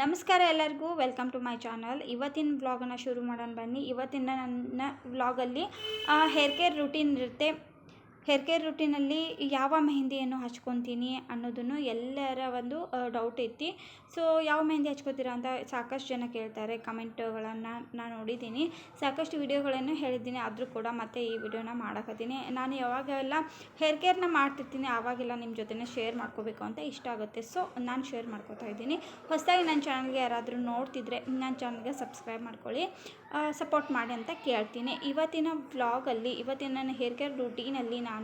ನಮಸ್ಕಾರ ಎಲ್ಲರಿಗೂ welcome to my channel ಇವತ್ತಿನ ವ್ಲಾಗನ್ನು ಶುರು ಮಾಡೋಣ ಬನ್ನಿ. ಇವತ್ತಿನ ನನ್ನ ವ್ಲಾಗಲ್ಲಿ ಹೇರ್ ಕೇರ್ ರುಟೀನ್ ಇರುತ್ತೆ. ಹೇರ್ ಕೇರ್ ರುಟೀನಲ್ಲಿ ಯಾವ ಮೆಹಂದಿಯನ್ನು ಹಚ್ಕೊತೀನಿ ಅನ್ನೋದನ್ನು ಎಲ್ಲರ ಒಂದು ಡೌಟ್ ಐತಿ. ಸೊ ಯಾವ ಮೆಹಂದಿ ಹಚ್ಕೋತೀರಾ ಅಂತ ಸಾಕಷ್ಟು ಜನ ಕೇಳ್ತಾರೆ. ಕಮೆಂಟ್ಗಳನ್ನು ನಾನು ನೋಡಿದ್ದೀನಿ. ಸಾಕಷ್ಟು ವಿಡಿಯೋಗಳನ್ನು ಹೇಳಿದ್ದೀನಿ. ಆದರೂ ಕೂಡ ಮತ್ತೆ ಈ ವಿಡಿಯೋನ ಮಾಡಕತ್ತೀನಿ. ನಾನು ಯಾವಾಗೆಲ್ಲ ಹೇರ್ ಕೇರ್ನ ಮಾಡ್ತಿರ್ತೀನಿ, ಆವಾಗೆಲ್ಲ ನಿಮ್ಮ ಜೊತೆನೇ ಶೇರ್ ಮಾಡ್ಕೋಬೇಕು ಅಂತ ಇಷ್ಟ ಆಗುತ್ತೆ. ಸೊ ನಾನು ಶೇರ್ ಮಾಡ್ಕೋತಾ ಇದ್ದೀನಿ. ಹೊಸದಾಗಿ ನನ್ನ ಚಾನಲ್ಗೆ ಯಾರಾದರೂ ನೋಡ್ತಿದ್ರೆ ನನ್ನ ಚಾನಲ್ಗೆ ಸಬ್ಸ್ಕ್ರೈಬ್ ಮಾಡ್ಕೊಳ್ಳಿ. ಸಪೋರ್ಟ್ ಮಾಡಿ ಅಂತ ಕೇಳ್ತೀನಿ. ಇವತ್ತಿನ ವ್ಲಾಗಲ್ಲಿ ಇವತ್ತಿನ ನನ್ನ ಹೇರ್ ಕೇರ್ ರುಟೀನಲ್ಲಿ ನಾನು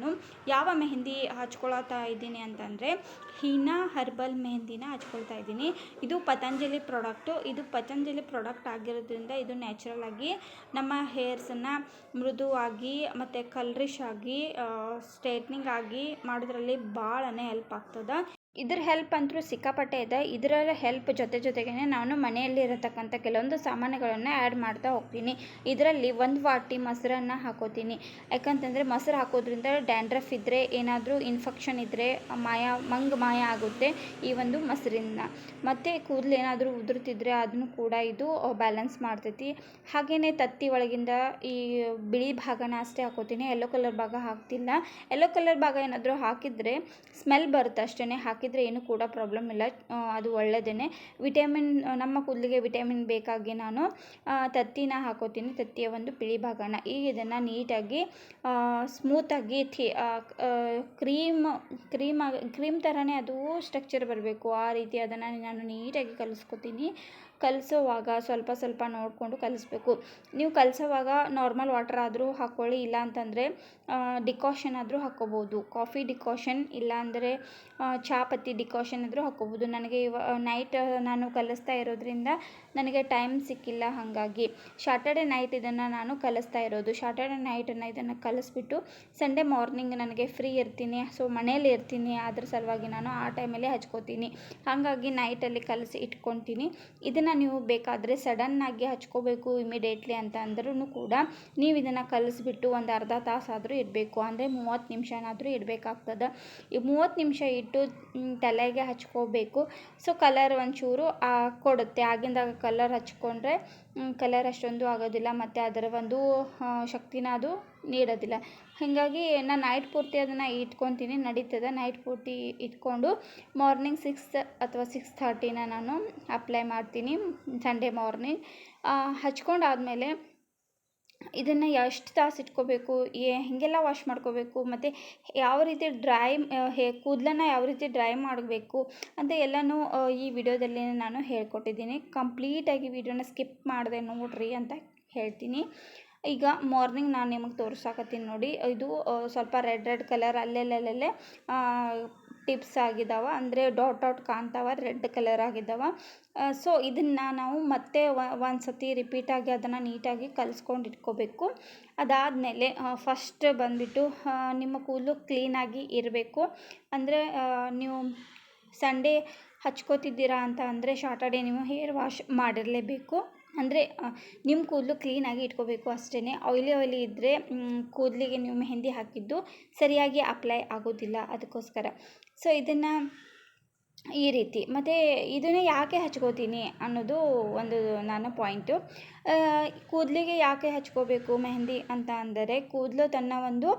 ಯಾವ ಮೆಹಂದಿ ಹಚ್ಕೊಳತಾ ಇದ್ದೀನಿ ಅಂತಂದರೆ ಹೀನಾ ಹರ್ಬಲ್ ಮೆಹಂದಿನ ಹಚ್ಕೊಳ್ತಾ ಇದ್ದೀನಿ. ಇದು ಪತಂಜಲಿ ಪ್ರಾಡಕ್ಟು. ಇದು ಪತಂಜಲಿ ಪ್ರಾಡಕ್ಟ್ ಆಗಿರೋದ್ರಿಂದ ಇದು ನ್ಯಾಚುರಲ್ ಆಗಿ ನಮ್ಮ ಹೇರ್ಸನ್ನು ಮೃದುವಾಗಿ ಮತ್ತು ಕಲ್ರಿಶ್ ಆಗಿ ಸ್ಟ್ರೈಟ್ನಿಂಗ್ ಆಗಿ ಮಾಡೋದ್ರಲ್ಲಿ ಭಾಳನೇ ಹೆಲ್ಪ್ ಆಗ್ತದೆ. ಇದ್ರ ಹೆಲ್ಪ್ ಅಂತೂ ಸಿಕ್ಕಾಪಟ್ಟೆ ಇದೆ. ಇದರ ಹೆಲ್ಪ್ ಜೊತೆ ಜೊತೆಗೇ ನಾನು ಮನೆಯಲ್ಲಿ ಇರತಕ್ಕಂಥ ಕೆಲವೊಂದು ಸಾಮಾನುಗಳನ್ನು ಆ್ಯಡ್ ಮಾಡ್ತಾ ಹೋಗ್ತೀನಿ. ಇದರಲ್ಲಿ ಒಂದು ವಾಟಿ ಮೊಸರನ್ನು ಹಾಕೋತೀನಿ. ಯಾಕಂತಂದರೆ ಮೊಸರು ಹಾಕೋದ್ರಿಂದ ಡ್ಯಾಂಡ್ರಫ್ ಇದ್ದರೆ ಏನಾದರೂ ಇನ್ಫೆಕ್ಷನ್ ಇದ್ದರೆ ಮಾಯ, ಮಂಗ್ ಮಾಯ ಆಗುತ್ತೆ ಈ ಒಂದು ಮೊಸರಿಂದ. ಮತ್ತು ಕೂದಲು ಏನಾದರೂ ಉದುರ್ತಿದ್ರೆ ಅದನ್ನು ಕೂಡ ಇದು ಬ್ಯಾಲೆನ್ಸ್ ಮಾಡ್ತೈತಿ. ಹಾಗೆಯೇ ತತ್ತಿ ಒಳಗಿಂದ ಈ ಬಿಳಿ ಭಾಗನ ಅಷ್ಟೇ ಹಾಕೋತೀನಿ. ಯೆಲ್ಲೋ ಕಲರ್ ಭಾಗ ಹಾಕ್ತಿಲ್ಲ. ಯೆಲ್ಲೋ ಕಲರ್ ಭಾಗ ಏನಾದರೂ ಹಾಕಿದರೆ ಸ್ಮೆಲ್ ಬರುತ್ತೆ ಅಷ್ಟೇ ಹಾಕಿ ಹಾಕಿದರೆ ಏನು ಕೂಡ ಪ್ರಾಬ್ಲಮ್ ಇಲ್ಲ. ಅದು ಒಳ್ಳೆಯದೇ ವಿಟಮಿನ್ ನಮ್ಮ ಕೂದಲಿಗೆ ವಿಟಮಿನ್ ಬೇಕಾಗಿ ನಾನು ತತ್ತಿನ ಹಾಕೋತೀನಿ. ತತ್ತಿಯ ಒಂದು ಬಿಳಿ ಭಾಗನ. ಈಗ ಇದನ್ನು ನೀಟಾಗಿ ಸ್ಮೂತಾಗಿ ಥಿ ಕ್ರೀಮ್ ಕ್ರೀಮ್ ಕ್ರೀಮ್ ಥರನೇ ಅದು ಸ್ಟ್ರಕ್ಚರ್ ಬರಬೇಕು. ಆ ರೀತಿ ಅದನ್ನು ನಾನು ನೀಟಾಗಿ ಕಲಿಸ್ಕೊತೀನಿ. ಕಲಿಸೋವಾಗ ಸ್ವಲ್ಪ ಸ್ವಲ್ಪ ನೋಡಿಕೊಂಡು ಕಲಿಸ್ಬೇಕು. ನೀವು ಕಲಿಸೋವಾಗ ನಾರ್ಮಲ್ ವಾಟರ್ ಆದರೂ ಹಾಕ್ಕೊಳ್ಳಿ ಇಲ್ಲ ಅಂತಂದರೆ ಡಿಕಾಷನ್ ಆದರೂ ಹಾಕ್ಕೋಬೋದು. ಕಾಫಿ ಡಿಕಾಷನ್ ಚಹಾ ಪತ್ತಿ ಡಿಕಾಷನ್ ಆದರೂ ಹಾಕ್ಕೋಬೋದು. ನನಗೆ ಇವ ನೈಟ್ ನಾನು ಕಲಿಸ್ತಾ ಇರೋದ್ರಿಂದ ನನಗೆ ಟೈಮ್ ಸಿಕ್ಕಿಲ್ಲ ಹಾಗಾಗಿ. ಶಾಟರ್ಡೆ ನೈಟ್ ಇದನ್ನು ನಾನು ಕಲಿಸ್ತಾ ಇರೋದು. ಶಾಟರ್ಡೆ ನೈಟನ್ನು ಇದನ್ನು ಕಲಿಸ್ಬಿಟ್ಟು ಸಂಡೇ ಮಾರ್ನಿಂಗ್ ನನಗೆ ಫ್ರೀ ಇರ್ತೀನಿ. ಸೊ ಮನೇಲಿ ಇರ್ತೀನಿ. ಅದ್ರ ಸಲುವಾಗಿ ನಾನು ಆ ಟೈಮಲ್ಲಿ ಹಚ್ಕೋತೀನಿ. ಹಾಗಾಗಿ ನೈಟಲ್ಲಿ ಕಲಸಿ ಇಟ್ಕೊತೀನಿ. ಇದನ್ನು ನೀವು ಬೇಕಾದರೆ ಸಡನ್ನಾಗಿ ಹಚ್ಕೋಬೇಕು ಇಮಿಡಿಯೇಟ್ಲಿ ಅಂತ ಅಂದ್ರೂ ಕೂಡ ನೀವು ಇದನ್ನು ಕಲಿಸ್ಬಿಟ್ಟು ಒಂದು ಅರ್ಧ ತಾಸಾದರೂ ಇಡಬೇಕು. ಅಂದರೆ ಮೂವತ್ತು ನಿಮಿಷನಾದರೂ ಇಡಬೇಕಾಗ್ತದೆ. ಈ ಮೂವತ್ತು ನಿಮಿಷ ಇಟ್ಟು ತಲೆಗೆ ಹಚ್ಕೋಬೇಕು. ಸೊ ಕಲರ್ ಒಂಚೂರು ಕೊಡುತ್ತೆ. ಆಗಿಂದಾಗ ಕಲರ್ ಹಚ್ಕೊಂಡ್ರೆ ಕಲರ್ ಅಷ್ಟೊಂದು ಆಗೋದಿಲ್ಲ. ಮತ್ತು ಅದರ ಒಂದು ಶಕ್ತಿನ ಅದು ನೀಡೋದಿಲ್ಲ. ಹೀಗಾಗಿ ನಾನು ನೈಟ್ ಪೂರ್ತಿ ಅದನ್ನು ಇಟ್ಕೊತೀನಿ. ನಡೀತದೆ ನೈಟ್ ಪೂರ್ತಿ ಇಟ್ಕೊಂಡು ಮಾರ್ನಿಂಗ್ ಸಿಕ್ಸ್ ಅಥವಾ ಸಿಕ್ಸ್ ಥರ್ಟಿನ ನಾನು ಅಪ್ಲೈ ಮಾಡ್ತೀನಿ ಸಂಡೇ ಮಾರ್ನಿಂಗ್ ಹಚ್ಕೊಂಡಾದಮೇಲೆ ಇದನ್ನು ಎಷ್ಟು ತಾಸು ಇಟ್ಕೋಬೇಕು, ಏ, ಹೇಗೆಲ್ಲ ವಾಶ್ ಮಾಡ್ಕೋಬೇಕು, ಮತ್ತು ಯಾವ ರೀತಿ ಡ್ರೈ ಹೇ, ಕೂದಲನ್ನ ಯಾವ ರೀತಿ ಡ್ರೈ ಮಾಡಬೇಕು ಅಂತ ಎಲ್ಲನೂ ಈ ವಿಡಿಯೋದಲ್ಲಿ ನಾನು ಹೇಳ್ಕೊಟ್ಟಿದ್ದೀನಿ. ಕಂಪ್ಲೀಟಾಗಿ ವಿಡಿಯೋನ ಸ್ಕಿಪ್ ಮಾಡಿದೆ ನೋಡ್ರಿ ಅಂತ ಹೇಳ್ತೀನಿ. ಈಗ ಮಾರ್ನಿಂಗ್ ನಾನು ನಿಮಗೆ ತೋರ್ಸಾಕತ್ತೀನಿ ನೋಡಿ. ಇದು ಸ್ವಲ್ಪ ರೆಡ್ ರೆಡ್ ಕಲರ್ ಅಲ್ಲೆಲ್ಲಲ್ಲೇ ಟಿಪ್ಸ್ ಆಗಿದ್ದಾವೆ ಅಂದರೆ ಡಾಟ್ ಡಾಟ್ ಕಾಣ್ತಾವ ರೆಡ್ ಕಲರ್ ಆಗಿದ್ದಾವೆ ಸೊ ಇದನ್ನು ನಾವು ಮತ್ತೆ ಒಂದು ಸತಿ ರಿಪೀಟಾಗಿ ಅದನ್ನು ನೀಟಾಗಿ ಕಲಿಸ್ಕೊಂಡು ಇಟ್ಕೋಬೇಕು. ಅದಾದಮೇಲೆ ಫಸ್ಟ್ ಬಂದುಬಿಟ್ಟು ನಿಮ್ಮ ಕೂದಲು ಕ್ಲೀನಾಗಿ ಇರಬೇಕು. ಅಂದರೆ ನೀವು ಸಂಡೇ ಹಚ್ಕೋತಿದ್ದೀರಾ ಅಂತ ಅಂದರೆ ಶಾಟರ್ಡೇ ನೀವು ಹೇರ್ ವಾಶ್ ಮಾಡಿರಲೇಬೇಕು. ಅಂದರೆ ನಿಮ್ಮ ಕೂದಲು ಕ್ಲೀನಾಗಿ ಇಟ್ಕೋಬೇಕು ಅಷ್ಟೇ ಆಯ್ಲಿ ಆಯ್ಲಿ ಇದ್ದರೆ ಕೂದಲಿಗೆ ನೀವು ಮೆಹೆಂದಿ ಹಾಕಿದ್ದು ಸರಿಯಾಗಿ ಅಪ್ಲೈ ಆಗೋದಿಲ್ಲ ಅದಕ್ಕೋಸ್ಕರ. ಸೊ ಇದನ್ನು ಈ ರೀತಿ. ಮತ್ತು ಇದನ್ನು ಯಾಕೆ ಹಚ್ಕೋತೀನಿ ಅನ್ನೋದು ಒಂದು ನಾನು ಪಾಯಿಂಟು ಕೂದಲಿಗೆ ಯಾಕೆ ಹಚ್ಕೋಬೇಕು ಮೆಹಂದಿ ಅಂತ ಅಂದರೆ, ಕೂದಲು ತನ್ನ ಒಂದು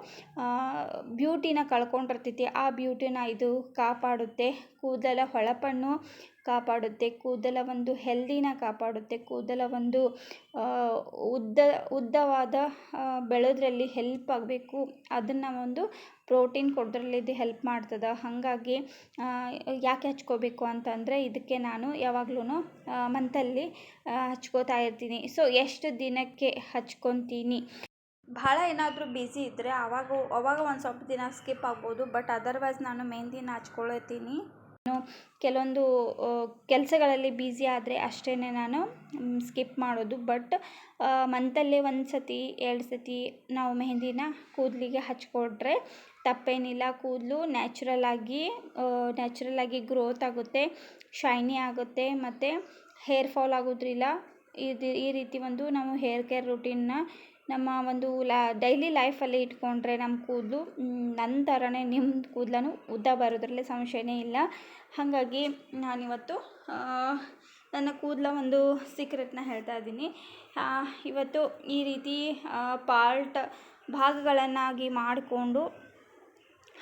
ಬ್ಯೂಟಿನ ಕಳ್ಕೊಂಡಿರ್ತೈತಿ. ಆ ಬ್ಯೂಟಿನ ಇದು ಕಾಪಾಡುತ್ತೆ. ಕೂದಲ ಹೊಳಪನ್ನು ಕಾಪಾಡುತ್ತೆ, ಕೂದಲ ಒಂದು ಹೆಲ್ದಿನ ಕಾಪಾಡುತ್ತೆ, ಕೂದಲ ಒಂದು ಉದ್ದ, ಉದ್ದವಾದ ಬೆಳೆಯೋದ್ರಲ್ಲಿ ಹೆಲ್ಪ್ ಆಗಬೇಕು. ಅದನ್ನು ಒಂದು ಪ್ರೋಟೀನ್ ಕೊಡೋದ್ರಲ್ಲಿ ಇದು ಹೆಲ್ಪ್ ಮಾಡ್ತದೆ. ಹಾಗಾಗಿ ಯಾಕೆ ಹಚ್ಕೋಬೇಕು ಅಂತಂದರೆ ಇದಕ್ಕೆ ನಾನು ಯಾವಾಗ್ಲೂ ಮಂತಲ್ಲಿ ಹಚ್ಕೋತಾ ಇರ್ತೀನಿ. ಸೊ ಎಷ್ಟು ದಿನಕ್ಕೆ ಹಚ್ಕೊತೀನಿ? ಭಾಳ ಏನಾದರೂ ಬ್ಯುಸಿ ಇದ್ದರೆ ಆವಾಗ ಅವಾಗ ಒಂದು ಸ್ವಲ್ಪ ದಿನ ಸ್ಕಿಪ್ ಆಗ್ಬೋದು ಬಟ್ ಅದರ್ವೈಸ್ ನಾನು ಮೆಹಂದಿನ ಹಚ್ಕೊಳ್ತೀನಿ. ಕೆಲವೊಂದು ಕೆಲಸಗಳಲ್ಲಿ ಬ್ಯುಸಿ ಆದರೆ ಅಷ್ಟೇ ನಾನು ಸ್ಕಿಪ್ ಮಾಡೋದು. ಬಟ್ ಮಂತಲ್ಲೇ ಒಂದು ಸತಿ ಎರಡು ಸತಿ ನಾವು ಮೆಹಂದಿನ ಕೂದಲಿಗೆ ಹಚ್ಕೊಟ್ರೆ ತಪ್ಪೇನಿಲ್ಲ. ಕೂದಲು ನ್ಯಾಚುರಲ್ ಆಗಿ ನ್ಯಾಚುರಲ್ ಆಗಿ ಗ್ರೋತ್ ಆಗುತ್ತೆ ಶೈನಿ ಆಗುತ್ತೆ, ಮತ್ತು ಹೇರ್ ಫಾಲ್ ಆಗೋದ್ರಿಲ್ಲ ಇದು, ಈ ರೀತಿ ಒಂದು ನಾವು ಹೇರ್ ಕೇರ್ ರುಟೀನ್ನ ನಮ್ಮ ಒಂದು ಲಾ ಡೈಲಿ ಲೈಫಲ್ಲಿ ಇಟ್ಕೊಂಡ್ರೆ ನಮ್ಮ ಕೂದಲು ನನ್ನ ಥರನೇ ನಿಮ್ಮ ಕೂದಲೂ ಉದ್ದ ಬರೋದ್ರಲ್ಲಿ ಸಂಶಯನೇ ಇಲ್ಲ. ಹಾಗಾಗಿ ನಾನಿವತ್ತು ನನ್ನ ಕೂದಲ ಒಂದು ಸೀಕ್ರೆಟ್ನ ಹೇಳ್ತಾ ಇದ್ದೀನಿ. ಇವತ್ತು ಈ ರೀತಿ ಪಾರ್ಟ್ ಭಾಗಗಳನ್ನಾಗಿ ಮಾಡಿಕೊಂಡು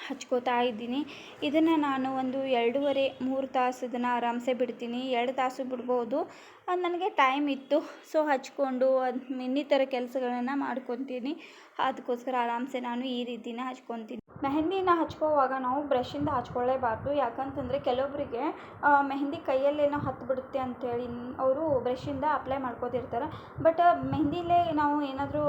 ಹಚ್ಕೋತಾ ಇದ್ದೀನಿ. ಇದನ್ನು ನಾನು ಒಂದು ಎರಡೂವರೆ ಮೂರು ತಾಸು ಇದನ್ನು ಆರಾಮ್ಸೆ ಬಿಡ್ತೀನಿ. ಎರಡು ತಾಸು ಬಿಡ್ಬೋದು. ನನಗೆ ಟೈಮ್ ಇತ್ತು. ಸೊ, ಹಚ್ಕೊಂಡು ಅದು ಇನ್ನಿತರ ಕೆಲಸಗಳನ್ನು ಮಾಡ್ಕೊತೀನಿ. ಅದಕ್ಕೋಸ್ಕರ ಆರಾಮ್ಸೆ ನಾನು ಈ ರೀತಿನ ಹಚ್ಕೊತೀನಿ. ಮೆಹಂದಿನ ಹಚ್ಕೋವಾಗ ನಾವು ಬ್ರಷಿಂದ ಹಚ್ಕೊಳ್ಳೇಬಾರ್ದು ಯಾಕಂತಂದರೆ ಕೆಲವೊಬ್ಬರಿಗೆ ಮೆಹಂದಿ ಕೈಯಲ್ಲೇನೋ ಹತ್ತಿಬಿಡುತ್ತೆ ಅಂಥೇಳಿ ಅವರು ಬ್ರಷಿಂದ ಅಪ್ಲೈ ಮಾಡ್ಕೋತಿರ್ತಾರೆ. ಬಟ್, ಮೆಹಂದಿಲೇ ನಾವು ಏನಾದರೂ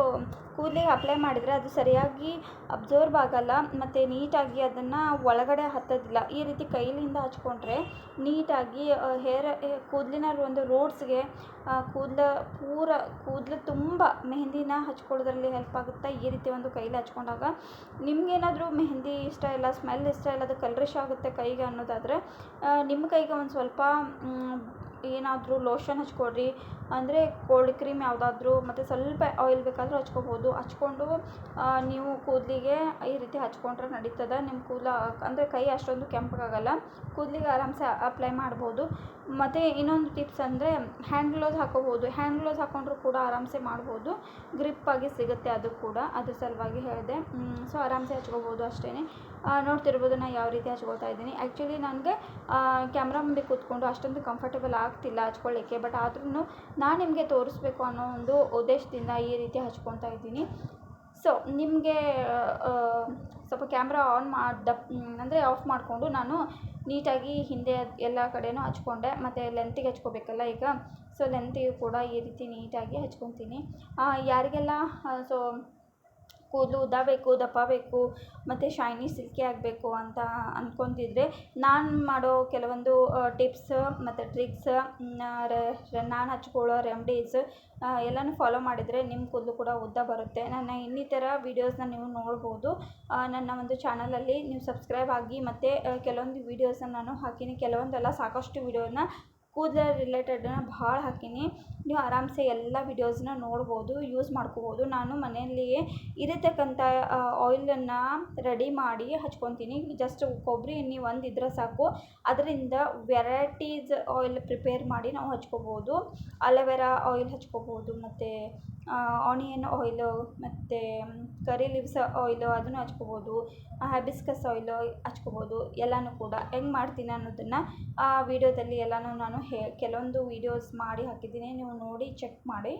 ಕೂದಲಿಗೆ ಅಪ್ಲೈ ಮಾಡಿದರೆ ಅದು ಸರಿಯಾಗಿ ಅಬ್ಸರ್ವ್ ಆಗಲ್ಲ. ಮತ್ತು ನೀಟಾಗಿ ಅದನ್ನು ಒಳಗಡೆ ಹತ್ತೋದಿಲ್ಲ. ಈ ರೀತಿ ಕೈಲಿಂದ ಹಚ್ಕೊಂಡ್ರೆ ನೀಟಾಗಿ ಹೇರ್ ಕೂದಲಿನ ಒಂದು ರೋಡ್ಸ್ಗೆ ಕೂದಲ ಪೂರ, ಕೂದಲು ತುಂಬ ಮೆಹಂದಿನ ಹಚ್ಕೊಳ್ಳೋದ್ರಲ್ಲಿ ಹೆಲ್ಪ್ ಆಗುತ್ತೆ ಈ ರೀತಿ ಒಂದು ಕೈಲಿ ಹಚ್ಕೊಂಡಾಗ? ನಿಮ್ಗೇನಾದರೂ ಮೆಹಂದಿ ಇಷ್ಟ ಇಲ್ಲ ಸ್ಮೆಲ್ ಇಷ್ಟ ಇಲ್ಲ, ಅದು ಕಲ್ರಿಶ್ ಆಗುತ್ತೆ ಕೈಗೆ ಅನ್ನೋದಾದರೆ ನಿಮ್ಮ ಕೈಗೆ ಒಂದು ಸ್ವಲ್ಪ ಏನಾದರೂ ಲೋಷನ್ ಹಚ್ಕೊಳ್ರಿ ಅಂದರೆ ಕೋಲ್ಡ್ ಕ್ರೀಮ್ ಯಾವುದಾದ್ರೂ ಮತ್ತು ಸ್ವಲ್ಪ ಆಯಿಲ್ ಬೇಕಾದರೂ ಹಚ್ಕೋಬೋದು. ಹಚ್ಕೊಂಡು ನೀವು ಕೂದಲಿಗೆ ಈ ರೀತಿ ಹಚ್ಕೊಂಡ್ರೆ ನಡೀತದೆ. ನಿಮ್ಮ ಕೂದಲ, ಅಂದರೆ ಕೈ ಅಷ್ಟೊಂದು ಕೆಂಪಗಾಗಲ್ಲ ಕೂದಲಿಗೆ ಆರಾಮ್ಸೆ ಅಪ್ಲೈ ಮಾಡ್ಬೋದು. ಮತ್ತು ಇನ್ನೊಂದು ಟಿಪ್ಸ್ ಅಂದರೆ ಹ್ಯಾಂಡ್ ಗ್ಲೌಸ್ ಹಾಕೋಬೋದು. ಹ್ಯಾಂಡ್ ಗ್ಲೌಸ್ ಹಾಕ್ಕೊಂಡ್ರೂ ಕೂಡ ಆರಾಮ್ಸೆ ಮಾಡ್ಬೋದು. ಗ್ರಿಪ್ಪಾಗಿ ಸಿಗುತ್ತೆ ಅದು ಕೂಡ. ಅದ್ರ ಸಲುವಾಗಿ ಹೇಳಿದೆ. ಸೊ ಆರಾಮ್ಸೆ ಹಚ್ಕೋಬೋದು ಅಷ್ಟೇ ನೋಡ್ತಿರ್ಬೋದು ನಾನು ಯಾವ ರೀತಿ ಹಚ್ಕೋತಾ ಇದ್ದೀನಿ. ಆ್ಯಕ್ಚುಲಿ ನನಗೆ ಕ್ಯಾಮ್ರಾ ಮುಂದೆ ಕೂತ್ಕೊಂಡು ಅಷ್ಟೊಂದು ಕಂಫರ್ಟೇಬಲ್ ಆಗ್ತಿಲ್ಲ ಹಚ್ಕೊಳ್ಳಿಕ್ಕೆ. ಬಟ್ ಆದ್ರೂ ನಾನು ನಿಮಗೆ ತೋರಿಸ್ಬೇಕು ಅನ್ನೋ ಒಂದು ಉದ್ದೇಶದಿಂದ ಈ ರೀತಿ ಹಚ್ಕೊತಾ ಇದ್ದೀನಿ. ಸೊ ನಿಮಗೆ ಸ್ವಲ್ಪ ಕ್ಯಾಮ್ರಾ ಆನ್ ಮಾಡಿ ಅಂದರೆ ಆಫ್ ಮಾಡಿಕೊಂಡು ನಾನು ನೀಟಾಗಿ ಹಿಂದೆ ಎಲ್ಲ ಕಡೆಯೂ ಹಚ್ಕೊಂಡೆ, ಮತ್ತು ಲೆಂತಿಗೆ ಹಚ್ಕೋಬೇಕಲ್ಲ ಈಗ. ಸೊ ಲೆಂತಿಗೂ ಕೂಡ ಈ ರೀತಿ ನೀಟಾಗಿ ಹಚ್ಕೊತೀನಿ. ಯಾರಿಗೆಲ್ಲ ಸೊ ಕೂದಲು ಉದ್ದ ಬೇಕು, ದಪ್ಪ ಬೇಕು, ಮತ್ತು ಶೈನಿ ಸಿಲ್ಕಿ ಆಗಬೇಕು ಅಂತ ಅಂದ್ಕೊತಿದ್ರೆ ನಾನು ಮಾಡೋ ಕೆಲವೊಂದು ಟಿಪ್ಸ್ ಮತ್ತು ಟ್ರಿಕ್ಸ್ ನಾನು ಹಚ್ಕೊಳ್ಳೋ ರೆಮ್ಡೀಸ್ ಎಲ್ಲನೂ ಫಾಲೋ ಮಾಡಿದರೆ ನಿಮ್ಮ ಕೂದಲು ಕೂಡ ಉದ್ದ ಬರುತ್ತೆ. ನನ್ನ ಇನ್ನಿತರ ವೀಡಿಯೋಸ್ನ ನೀವು ನೋಡ್ಬೋದು. ನನ್ನ ಒಂದು ಚಾನಲಲ್ಲಿ ನೀವು ಸಬ್ಸ್ಕ್ರೈಬ್ ಆಗಿ ಮತ್ತು ಕೆಲವೊಂದು ವೀಡಿಯೋಸನ್ನ ನಾನು ಹಾಕೀನಿ. ಕೆಲವೊಂದೆಲ್ಲ ಸಾಕಷ್ಟು ವೀಡಿಯೋನ ಕೂದಲ ರಿಲೇಟೆಡನ್ನ ಭಾಳ ಹಾಕೀನಿ. ನೀವು ಆರಾಮ್ಸೆ ಎಲ್ಲ ವಿಡಿಯೋಸ್ನ ನೋಡ್ಬೋದು ಯೂಸ್ ಮಾಡ್ಕೋಬೋದು. ನಾನು ಮನೆಯಲ್ಲಿಯೇ ಇರತಕ್ಕಂಥ ಆಯಿಲನ್ನು ರೆಡಿ ಮಾಡಿ ಹಚ್ಕೊತೀನಿ. ಜಸ್ಟ್ ಕೊಬ್ಬರಿ ಎಣ್ಣೆ ಒಂದು ಇದ್ರೆ ಸಾಕು. ಅದರಿಂದ ವೆರೈಟೀಸ್ ಆಯಿಲ್ ಪ್ರಿಪೇರ್ ಮಾಡಿ ನಾವು ಹಚ್ಕೋಬೋದು. ಅಲೋವೆರಾ ಆಯಿಲ್ ಹಚ್ಕೋಬೋದು, ಮತ್ತು ಆನಿಯನ್ ಆಯ್ಲು ಮತ್ತು ಕರಿ ಲೀವ್ಸ್ ಆಯಿಲು ಅದನ್ನು ಹಚ್ಕೋಬೋದು ಹ್ಯಾಬಿಸ್ಕಸ್ ಆಯ್ಲು ಹಚ್ಕೋಬೋದು, ಎಲ್ಲನೂ ಕೂಡ. ಹೆಂಗೆ ಮಾಡ್ತೀನಿ ಅನ್ನೋದನ್ನು ಆ ವಿಡಿಯೋದಲ್ಲಿ ಎಲ್ಲನೂ ನಾನು ಹೇ, ಕೆಲವೊಂದು ವೀಡಿಯೋಸ್ ಮಾಡಿ ಹಾಕಿದ್ದೀನಿ. ನೀವು ನೋಡಿ ಚೆಕ್ ಮಾಡಿ.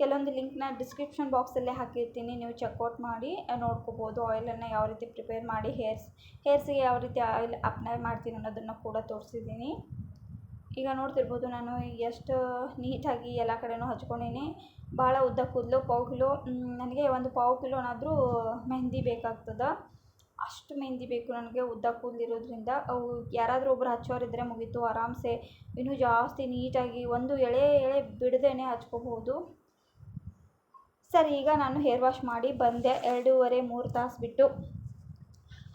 ಕೆಲವೊಂದು ಲಿಂಕ್ನ ಡಿಸ್ಕ್ರಿಪ್ಷನ್ ಬಾಕ್ಸಲ್ಲೇ ಹಾಕಿರ್ತೀನಿ. ನೀವು ಚೆಕ್ಔಟ್ ಮಾಡಿ ನೋಡ್ಕೋಬೋದು ಆಯಿಲನ್ನು ಯಾವ ರೀತಿ ಪ್ರಿಪೇರ್ ಮಾಡಿ ಹೇರ್ಸ್ ಹೇರ್ಸಿಗೆ ಯಾವ ರೀತಿ ಆಯಿಲ್ ಅಪ್ಲೈ ಮಾಡ್ತೀನಿ ಅನ್ನೋದನ್ನು ಕೂಡ ತೋರಿಸಿದ್ದೀನಿ. ಈಗ ನೋಡ್ತಿರ್ಬೋದು ನಾನು ಎಷ್ಟು ನೀಟಾಗಿ ಎಲ್ಲ ಕಡೆನೂ ಹಚ್ಕೊಂಡೀನಿ. ಭಾಳ ಉದ್ದ ಕೂದಲು, ಪಾವು ಕಿಲೋ ನನಗೆ ಒಂದು ಪಾವು ಕಿಲೋನಾದರೂ ಮೆಹಂದಿ ಬೇಕಾಗ್ತದೆ. ಅಷ್ಟು ಮೆಹೆಂದಿ ಬೇಕು ನನಗೆ ಉದ್ದ ಕೂದಲಿರೋದ್ರಿಂದ. ಅವು ಯಾರಾದರೂ ಒಬ್ರು ಹಚ್ಚೋರಿದ್ದರೆ ಮುಗೀತು, ಆರಾಮ್ಸೆ. ಇನ್ನೂ ಜಾಸ್ತಿ ನೀಟಾಗಿ ಒಂದು ಎಳೆ ಎಳೆ ಬಿಡದೇನೆ ಹಚ್ಕೋಬಹುದು ಸರಿ, ಈಗ ನಾನು ಹೇರ್ ವಾಶ್ ಮಾಡಿ ಬಂದೆ. ಎರಡೂವರೆ, ಮೂರು ತಾಸು ಬಿಟ್ಟು.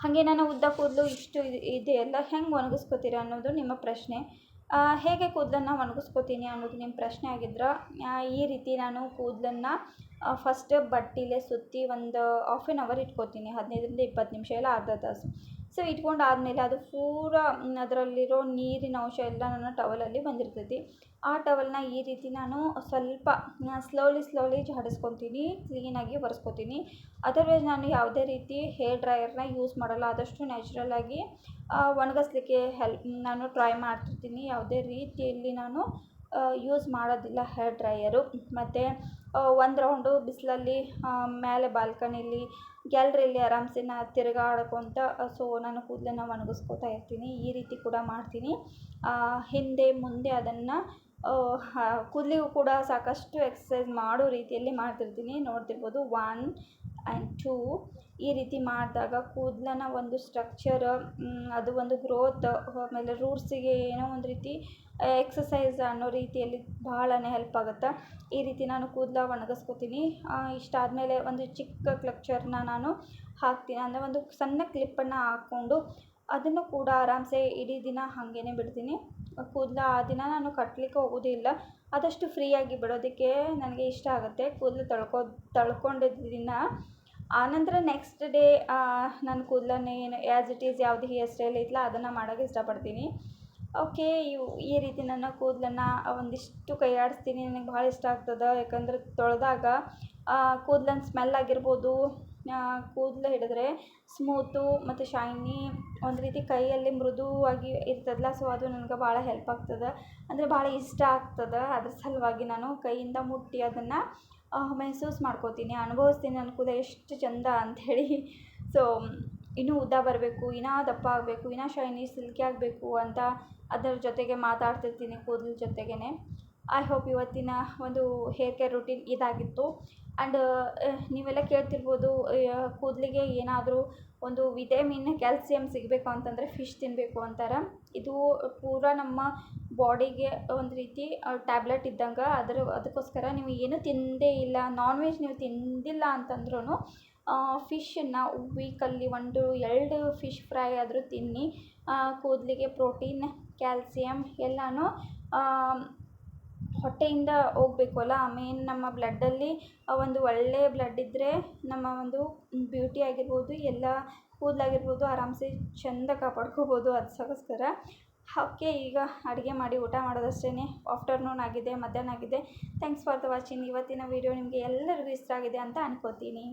ಹಾಗೆ ನಾನು ಉದ್ದ ಕೂದಲು ಇಷ್ಟು ಇದೆಯಲ್ಲ ಹೆಂಗೆ ಒಣಗಿಸ್ಕೋತೀರ ಅನ್ನೋದು ನಿಮ್ಮ ಪ್ರಶ್ನೆ. ಹೇಗೆ ಕೂದಲನ್ನು ಒಣಗಿಸ್ಕೋತೀನಿ ಅನ್ನೋದು ನಿಮ್ಮ ಪ್ರಶ್ನೆ ಆಗಿದ್ರೆ. ಈ ರೀತಿ ನಾನು ಕೂದಲನ್ನು ಫಸ್ಟ್ ಬಟ್ಟೆಲೇ ಸುತ್ತಿ ಒಂದು ಆಫ್ ಆ್ಯನ್ ಅವರ್ ಇಟ್ಕೋತೀನಿ. ಹದಿನೈದರಿಂದ ಇಪ್ಪತ್ತು ನಿಮಿಷ ಇಲ್ಲ ಅರ್ಧ ತಾಸು. ಸೊ ಇಟ್ಕೊಂಡು ಆದಮೇಲೆ ಅದು ಪೂರ ಅದರಲ್ಲಿರೋ ನೀರಿನ ಅಂಶ ಎಲ್ಲ ನನ್ನ ಟವಲಲ್ಲಿ ಬಂದಿರ್ತೈತಿ. ಆ ಟವಲನ್ನ ಈ ರೀತಿ ನಾನು ಸ್ವಲ್ಪ ಸ್ಲೋಲಿ ಸ್ಲೋಲಿ ಜಾಡಿಸ್ಕೊತೀನಿ ಕ್ಲೀನಾಗಿ ಒರೆಸ್ಕೊತೀನಿ. ಅದರ್ವೈಸ್ ನಾನು ಯಾವುದೇ ರೀತಿ ಹೇರ್ ಡ್ರೈಯರ್ನ ಯೂಸ್ ಮಾಡಲ್ಲ. ಆದಷ್ಟು ನ್ಯಾಚುರಲ್ಲಾಗಿ ಒಣಗಿಸ್ಲಿಕ್ಕೆ ಹೆಲ್ಪ್ ನಾನು ಟ್ರೈ ಮಾಡ್ತಿರ್ತೀನಿ. ಯಾವುದೇ ರೀತಿಯಲ್ಲಿ ನಾನು ಯೂಸ್ ಮಾಡೋದಿಲ್ಲ ಹೇರ್ ಡ್ರೈಯರು ಮತ್ತು ಒಂದು ರೌಂಡು ಬಿಸಿಲಲ್ಲಿ ಮೇಲೆ ಬಾಲ್ಕನಿಲಿ ಗ್ಯಾಲ್ರಿಲಿ ಆರಾಮ್ಸೆ ನಾ ತಿರುಗಾಡ್ಕೊತ ಸೊ ನಾನು ಕೂದಲನ್ನ ಒಣಗಿಸ್ಕೋತಾ ಇರ್ತೀನಿ. ಈ ರೀತಿ ಕೂಡ ಮಾಡ್ತೀನಿ. ಹಿಂದೆ ಮುಂದೆ ಅದನ್ನು ಕೂದಲಿಗೂ ಕೂಡ ಸಾಕಷ್ಟು ಎಕ್ಸಸೈಸ್ ಮಾಡೋ ರೀತಿಯಲ್ಲಿ ಮಾಡ್ತಿರ್ತೀನಿ. ನೋಡ್ತಿರ್ಬೋದು ಒನ್ ಆ್ಯಂಡ್ ಟೂ ಈ ರೀತಿ ಮಾಡಿದಾಗ ಕೂದಲನ್ನ ಒಂದು ಸ್ಟ್ರಕ್ಚರ್ ಅದು ಒಂದು ಗ್ರೋತ್ ಆಮೇಲೆ ರೂಟ್ಸಿಗೆ ಏನೋ ಒಂದು ರೀತಿ ಎಕ್ಸಸೈಸ್ ಅನ್ನೋ ರೀತಿಯಲ್ಲಿ ಬಹಳನೇ ಹೆಲ್ಪ್ ಆಗುತ್ತೆ. ಈ ರೀತಿ ನಾನು ಕೂದಲ ಒಣಗಿಸ್ಕೋತೀನಿ. ಇಷ್ಟಾದಮೇಲೆ ಒಂದು ಚಿಕ್ಕ ಕ್ಲಚ್ಚರ್ನ ನಾನು ಹಾಕ್ತೀನಿ. ಅಂದರೆ ಒಂದು ಸಣ್ಣ ಕ್ಲಿಪ್ಪನ್ನು ಹಾಕ್ಕೊಂಡು ಅದನ್ನು ಕೂಡ ಆರಾಮ್ಸೆ ಇಡೀ ದಿನ ಹಾಗೇನೆ ಬಿಡ್ತೀನಿ. ಕೂದಲ ಆ ದಿನ ನಾನು ಕಟ್ಟಲಿಕ್ಕೆ ಹೋಗೋದಿಲ್ಲ. ಆದಷ್ಟು ಫ್ರೀಯಾಗಿ ಬಿಡೋದಕ್ಕೆ ನನಗೆ ಇಷ್ಟ ಆಗುತ್ತೆ. ಕೂದಲು ತಳ್ಕೊ ತಳ್ಕೊಂಡಿದ್ದ ದಿನ ಆನಂತರ ನೆಕ್ಸ್ಟ್ ಡೇ ನಾನು ಕೂದಲನ್ನ ಏನು ಆ್ಯಸ್ ಇಟ್ ಈಸ್ ಯಾವುದು ಹೇರ್ ಸ್ಟೈಲ್ ಇತ್ತಲ್ಲ ಅದನ್ನು ಮಾಡೋಕ್ಕೆ ಇಷ್ಟಪಡ್ತೀನಿ. ಓಕೆ, ಇವು ಈ ರೀತಿ ನನ್ನ ಕೂದಲನ್ನು ಒಂದಿಷ್ಟು ಕೈಯಾಡಿಸ್ತೀನಿ ನನಗೆ ಭಾಳ ಇಷ್ಟ ಆಗ್ತದೆ? ಯಾಕಂದ್ರೆ ತೊಳೆದಾಗ ಕೂದ್ಲಿನ ಸ್ಮೆಲ್ ಆಗಿರ್ಬೋದು ಕೂದಲು ಹಿಡಿದ್ರೆ ಸ್ಮೂತು ಮತ್ತು ಶೈನಿ ಒಂದು ರೀತಿ ಕೈಯಲ್ಲಿ ಮೃದುವಾಗಿ ಇರ್ತದಲ್ಲ ಸೊ ಅದು ನನಗೆ ಭಾಳ ಹೆಲ್ಪ್ ಆಗ್ತದೆ. ಅಂದರೆ ಭಾಳ ಇಷ್ಟ ಆಗ್ತದೆ. ಅದ್ರ ಸಲುವಾಗಿ ನಾನು ಕೈಯಿಂದ ಮುಟ್ಟಿ ಅದನ್ನು ಮೆಹಸೂಸ್ ಮಾಡ್ಕೋತೀನಿ. ಅನುಭವಿಸ್ತೀನಿ ನನ್ನ ಕೂದಲು ಎಷ್ಟು ಚಂದ ಅಂಥೇಳಿ ಸೊ ಇನ್ನೂ ಉದ್ದ ಬರಬೇಕು, ಇನ್ನೂ ದಪ್ಪ ಆಗಬೇಕು, ಇನ್ನೂ ಶೈನಿ ಸಿಲ್ಕಿ ಆಗಬೇಕು ಅಂತ ಅದರ ಜೊತೆಗೆ ಮಾತಾಡ್ತಿರ್ತೀನಿ ಕೂದಲು ಜೊತೆಗೇ ಐ ಹೋಪ್ ಇವತ್ತಿನ ಒಂದು ಹೇರ್ ಕೇರ್ ರುಟೀನ್ ಇದಾಗಿತ್ತು. ಆ್ಯಂಡ್ ನೀವೆಲ್ಲ ಕೇಳ್ತಿರ್ಬೋದು ಕೂದಲಿಗೆ ಏನಾದರೂ ಒಂದು ವಿಟಮಿನ್, ಕ್ಯಾಲ್ಸಿಯಂ ಸಿಗಬೇಕು ಅಂತಂದರೆ ಫಿಶ್ ತಿನ್ನಬೇಕು ಅಂತಾರೆ. ಇದು ಪೂರ ನಮ್ಮ ಬಾಡಿಗೆ ಒಂದು ರೀತಿ ಟ್ಯಾಬ್ಲೆಟ್ ಇದ್ದಂಗೆ. ಅದರ, ಅದಕ್ಕೋಸ್ಕರ ನೀವು ಏನೂ ತಿಂದೇ ಇಲ್ಲ ನಾನ್ ವೆಜ್ ನೀವು ತಿಂದಿಲ್ಲ ಅಂತಂದ್ರೂ ಫಿಶನ್ನು ವೀಕಲ್ಲಿ ಒಂದು ಎರಡು ಫಿಶ್ ಫ್ರೈ ಆದರೂ ತಿನ್ನಿ. ಕೂದಲಿಗೆ ಪ್ರೋಟೀನ್ ಕ್ಯಾಲ್ಸಿಯಮ್ ಎಲ್ಲನೂ ಹೊಟ್ಟೆಯಿಂದ ಹೋಗಬೇಕು ಅಲ್ಲ ಮೇನ್ ನಮ್ಮ ಬ್ಲಡ್ಡಲ್ಲಿ ಒಂದು ಒಳ್ಳೆಯ ಬ್ಲಡ್ ಇದ್ದರೆ ನಮ್ಮ ಒಂದು ಬ್ಯೂಟಿ ಆಗಿರ್ಬೋದು, ಎಲ್ಲ ಕೂದಲಾಗಿರ್ಬೋದು, ಆರಾಮ್ಸೆ ಚಂದ ಕಾಪಾಡ್ಕೋಬೋದು ಅದಕ್ಕೋಸ್ಕರ ಓಕೆ, ಈಗ ಅಡುಗೆ ಮಾಡಿ ಊಟ ಮಾಡೋದಷ್ಟೇ ಆಫ್ಟರ್ನೂನ್ ಆಗಿದೆ, ಮಧ್ಯಾಹ್ನ ಆಗಿದೆ. ಥ್ಯಾಂಕ್ಸ್ ಫಾರ್ ದ ವಾಚಿಂಗ್ ಇವತ್ತಿನ ವೀಡಿಯೋ ನಿಮಗೆ ಎಲ್ಲರಿಗೂ ಇಷ್ಟ ಆಗಿದೆ ಅಂತ ಅನ್ಕೋತೀನಿ.